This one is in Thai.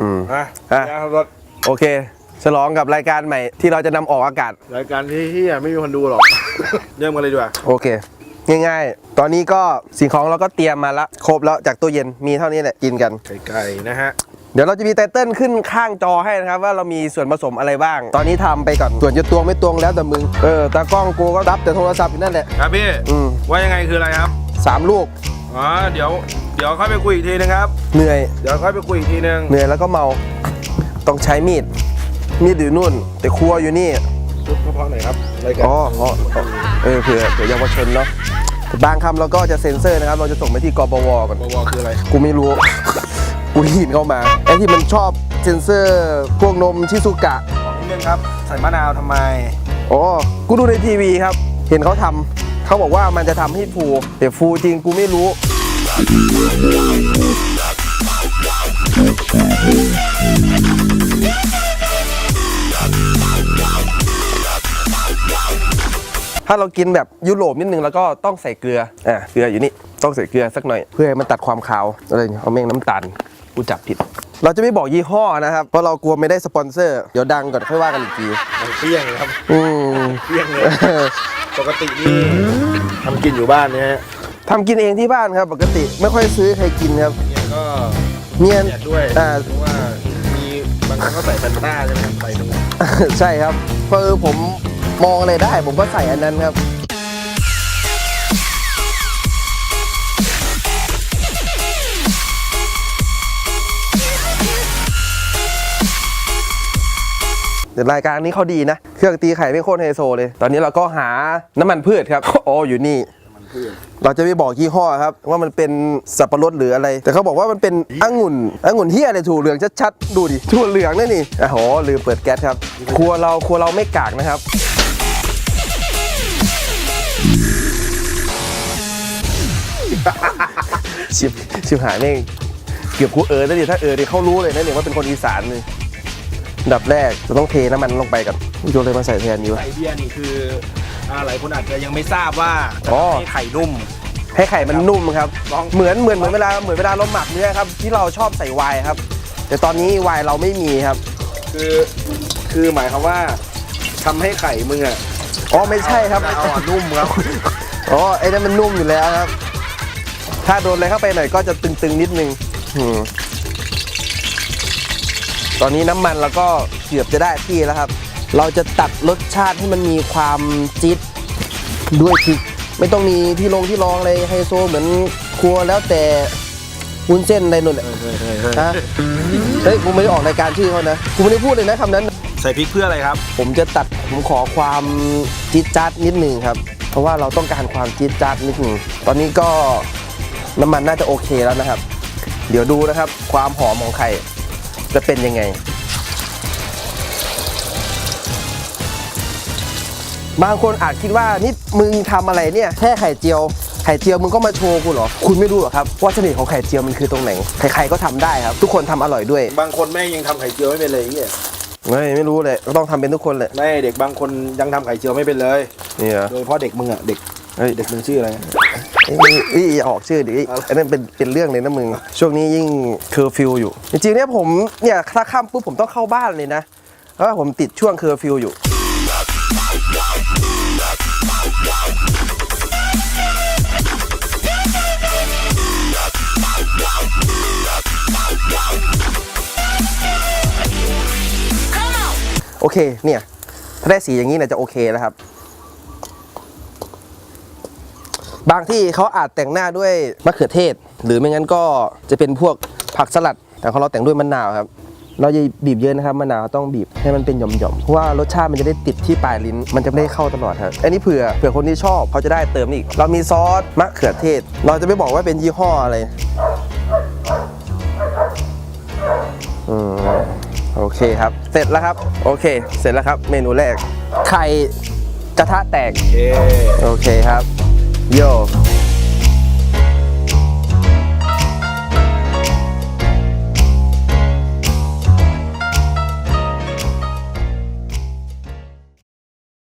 อืมอะอะยาขับรถโอเค ฉลองกับรายการใหม่ที่เราจะนำออกอากาศ รายการที่เฮียไม่มีคนดูหรอก เริ่มกันเลยดีกว่าโอเค ง่าย ๆ ตอนนี้ก็สิ่งของเราก็เตรียมมาละ ครบแล้วจากตู้เย็นมีเท่านี้แหละกินกัน ไก่ๆนะฮะ เดี๋ยวเราจะมีไตเติ้ลขึ้นข้างจอให้นะครับ ว่าเรามีส่วนผสมอะไรบ้าง ตอนนี้ทำไปก่อน ส่วนจะตวงไม่ตวงแล้วแต่มึง เออตากล้องกูก็รับแต่โทรศัพท์อยู่นั่นแหละ ครับพี่ อืม ว่ายังไงคืออะไรครับ สามลูก อ๋อ เดี๋ยว เดี๋ยวค่อยไปคุยอีกทีนึงครับ เหนื่อย เดี๋ยวค่อยไปคุยอีกทีนึงเหนื่อยแล้วก็เมา ต้องใช้มีด มีดอยู่นู่น แต่ครัวอยู่นี่พูดเพราะๆหน่อยครับรายการอ๋ออ๋ออ๋อเออเผื่อเผื่อเยาวชนเนาะแต่บางคำเราก็จะเซ็นเซอร์นะครับ เราจะส่งไปที่กปวก่อน บวคืออะไร กูไม่รู้ กูได้ยินเข้ามา ไอ้ที่มันชอบเซ็นเซอร์ พวกนมชิซุกะบอกนิดนึงครับ ใส่มะนาวทำไม อ๋อ กูดูในทีวีครับ เห็นเขาทำ เขาบอกว่ามันจะทำให้ฟู แต่ฟูจริงกูไม่รู้ ถ้าเรากินแบบยุโรปนิดนึงแล้วก็ต้องใส่เกลือ อะเกลืออยู่นี่ ต้องใส่เกลือสักหน่อย เพื่อให้มันตัดความขาวอะไรเนี่ยเอาเมงน้ำตาลกูจับผิด เราจะไม่บอกยี่ห้อนะครับ เพราะเรากลัวไม่ได้สปอนเซอร์ เดี๋ยวดังก่อนค่อยว่ากันอีกทีมันเปรี้ยงเลยครับอืมเปรี้ยงเลย ปกตินี่ทำกินอยู่บ้านเนี่ยฮะ ทำกินเองที่บ้านครับ ปกติไม่ค่อยซื้อใครกินครับเนี่ยก็เมียน เนียดด้วยอ่าเพราะว่ามีบางครั้งก็ใส่แฟนต้าใช่ไหมใส่ตรงนี้ใช่ครับเพราะเออผมมองอะไรได้ ผมก็ใส่อันนั้นครับ เดี๋ยวรายการนี้เขาดีนะ เครื่องตีไข่ไม่โคตรไฮโซเลย ตอนนี้เราก็หาน้ำมันพืชครับ อ๋ออยู่นี่มันพืช เราจะไม่บอกยี่ห้อครับ ว่ามันเป็นสับปะรดหรืออะไร แต่เขาบอกว่ามันเป็นองุ่นองุ่นเฮียอะไรถูเหลืองชัดๆดูดิถั่วเหลืองนี่นี่โอ้โหลืมเปิดแก๊สครับ ครัวเราครัวเราไม่กากนะครับชิบชิบหายแม่งเกือบกูเออแล้วดิถ้าเออดิเขารู้เลยนะเนี่ยว่าเป็นคนอีสานเลยอันดับแรกจะต้องเทน้ำมันลงไปก่อนโยนเลยมาใส่แทนดีวะไอเดียนี่คือ อ่าหลายคนอาจจะยังไม่ทราบว่าอ๋อให้ไข่นุ่ม ให้ไข่มันนุ่มครับ ลอง เหมือนเหมือนเหมือนเวลาเหมือนเวลาเราหมักเนื้อครับ ที่เราชอบใส่ไวน์ครับ แต่ตอนนี้ไวน์เราไม่มีครับ คือคือหมายความว่าทำให้ไข่มึงอะอ๋อไม่ใช่ครับอ่อนนุ่มครับ อ๋อไอ้นั่นมันนุ่มอยู่แล้วครับ ถ้าโดนอะไรเข้าไปหน่อยก็จะตึงๆนิดนึงอืมตอนนี้น้ำมันเราก็เกือบจะได้ที่แล้วครับ เราจะตัดรสชาติให้มันมีความจี๊ดด้วยพริกไม่ต้องมีที่ลงที่รองอะไรไฮโซเหมือนครัวแล้วแต่วุ้นเส้นอะไรนู่นแหละฮะเฮ้ยกูไม่ได้ออกรายการชื่อเขานะกูไม่ได้พูดเลยนะคำนั้น ใส่พริกเพื่ออะไรครับ ผมจะตัดผมขอความจี๊ดจ๊าดนิดหนึ่งครับ เพราะว่าเราต้องการความจี๊ดจ๊าดนิดหนึ่งตอนนี้ก็น้ำมันน่าจะโอเคแล้วนะครับ เดี๋ยวดูนะครับ ความหอมของไข่จะเป็นยังไง บางคนอาจคิดว่านี่มึงทำอะไรเนี่ยแค่ไข่เจียวไข่เจียวมึงก็มาโชว์กูเหรอ คุณไม่รู้เหรอครับว่าเสน่ห์ของไข่เจียวมันคือตรงไหน ใครๆก็ทำได้ครับ ทุกคนทำอร่อยด้วย บางคนแม่งยังทำไข่เจียวไม่เป็นเลยไอ้เนี่ยไม่ไม่รู้เลยก็ต้องทำเป็นทุกคนเลยแม่เด็กบางคนยังทำไข่เจียวไม่เป็นเลยนี่เหรอโดยเฉพาะเด็กมึงอะเด็กเฮ้ยเด็กมึงชื่ออะไรเอ้ยเอ้ยอย่าออกชื่อดิเอ้ยอันนั้นเป็นเป็นเรื่องเลยนะมึง ช่วงนี้ยิ่งเคอร์ฟิวอยู่ จริงๆเนี่ยผมเนี่ยถ้าค่ำปุ๊บผมต้องเข้าบ้านเลยนะเพราะว่าผมติดช่วงเคอร์ฟิวอยู่ โอเค เนี่ย ถ้าได้สีอย่างนี้เนี่ยจะโอเคแล้วครับ บางที่เขาอาจแต่งหน้าด้วยมะเขือเทศ หรือไม่งั้นก็จะเป็นพวกผักสลัด แต่ของเราแต่งด้วยมะนาวครับ เราจะบีบเยอะนะครับมะนาวต้องบีบให้มันเป็นหย่อมๆเพราะว่ารสชาติมันจะได้ติดที่ปลายลิ้น มันจะไม่ได้เข้าตลอดครับอันนี้เผื่อเผื่อคนที่ชอบเขาจะได้เติมอีก เรามีซอสมะเขือเทศ เราจะไม่บอกว่าเป็นยี่ห้ออะไรอืมโอเคครับ เสร็จแล้วครับ โอเค เสร็จแล้วครับ เมนูแรกไข่กระทะแตก โอเคโอเคครับโย